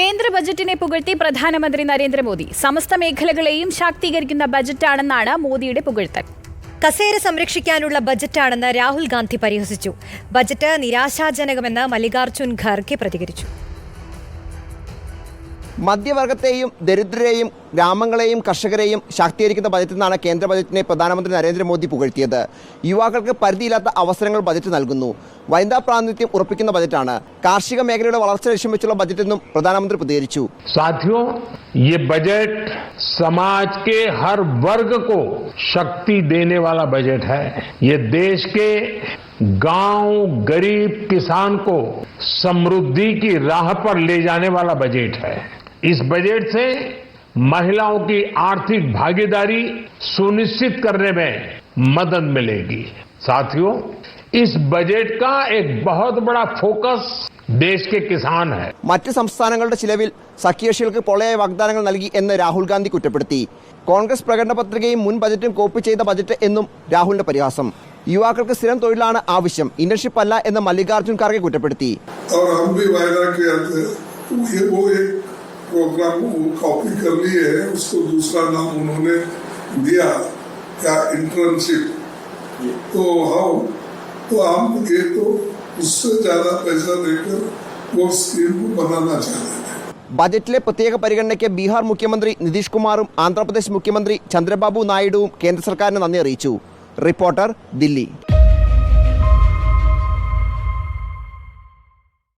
കേന്ദ്ര ബജറ്റിനെ പുകഴ്ത്തി പ്രധാനമന്ത്രി നരേന്ദ്രമോദി സമസ്ത മേഖലകളെയും ശാക്തീകരിക്കുന്ന ബജറ്റാണെന്നാണ് മോദിയുടെ പുകഴ്ത്തൽ. കസേര സംരക്ഷിക്കാനുള്ള ബജറ്റാണെന്ന് രാഹുൽ ഗാന്ധി പരിഹസിച്ചു. ബജറ്റ് നിരാശാജനകമെന്ന് മല്ലികാർജുൻ ഖർഗെ പ്രതികരിച്ചു. മധ്യവർഗത്തെയും ദരിദ്രരെയും ഗ്രാമങ്ങളെയും കർഷകരെയും ശാക്തീകരിക്കുന്ന ബജറ്റിൽ നിന്നാണ് കേന്ദ്ര ബജറ്റിനെ പ്രധാനമന്ത്രി നരേന്ദ്രമോദി പുകഴ്ത്തിയത് യുവാക്കൾക്ക് പരിധിയില്ലാത്ത അവസരങ്ങൾ ബജറ്റ് നൽകുന്നു വനിതാ പ്രാതിനിധ്യം ഉറപ്പിക്കുന്ന ബജറ്റാണ് കാർഷിക മേഖലയുടെ വളർച്ച ലക്ഷ്യം വെച്ചുള്ള ബജറ്റെന്നും പ്രധാനമന്ത്രി പ്രതികരിച്ചു साथियों ये बजट समाज के हर वर्ग को शक्ति देने वाला बजट है ये देश के गांव गरीब किसान को समृद्धि की राह पर ले जाने वाला बजट है इस बजट से महिलाओं की आर्थिक भागीदारी सुनिश्चित करने में मदद मिलेगी साथियों इस बजट का एक बहुत बड़ा फोकस देश के किसान है മറ്റ് സംസ്ഥാനങ്ങളുടെ ചിലവിൽ സഖ്യകക്ഷികൾക്ക് പൊള്ളയായ വാഗ്ദാനങ്ങൾ നൽകി എന്ന് രാഹുൽ ഗാന്ധി കുറ്റപ്പെടുത്തി കോൺഗ്രസ് പ്രകടന പത്രികയും മുൻ ബജറ്റും കോപ്പി ചെയ്ത ബജറ്റ് എന്നും രാഹുലിന്റെ പരിഹാസം യുവാക്കൾക്ക് സ്ഥിരം തൊഴിലാണ് ആവശ്യം ഇന്റേൺഷിപ്പ് അല്ല എന്ന് മല്ലികാർജ്ജുൻ ഖാർഗെ കുറ്റപ്പെടുത്തി प्रोग्राम वो कॉपी कर लिए है उसको दूसरा नाम उन्होंने दिया क्या इंटर्नशिप तो हम तो हम ये तो उससे ज्यादा पैसा देकर वो स्कीम को बनाना चाहते थे ബജറ്റിലെ പ്രത്യേക പരിഗണനയ്ക്ക് ബീഹാർ മുഖ്യമന്ത്രി നിതീഷ് കുമാറും ആന്ധ്രാപ്രദേശ് മുഖ്യമന്ത്രി ചന്ദ്രബാബു നായിഡുവും കേന്ദ്ര സർക്കാരിന് നന്ദി അറിയിച്ചു റിപ്പോർട്ടർ ദില്ലി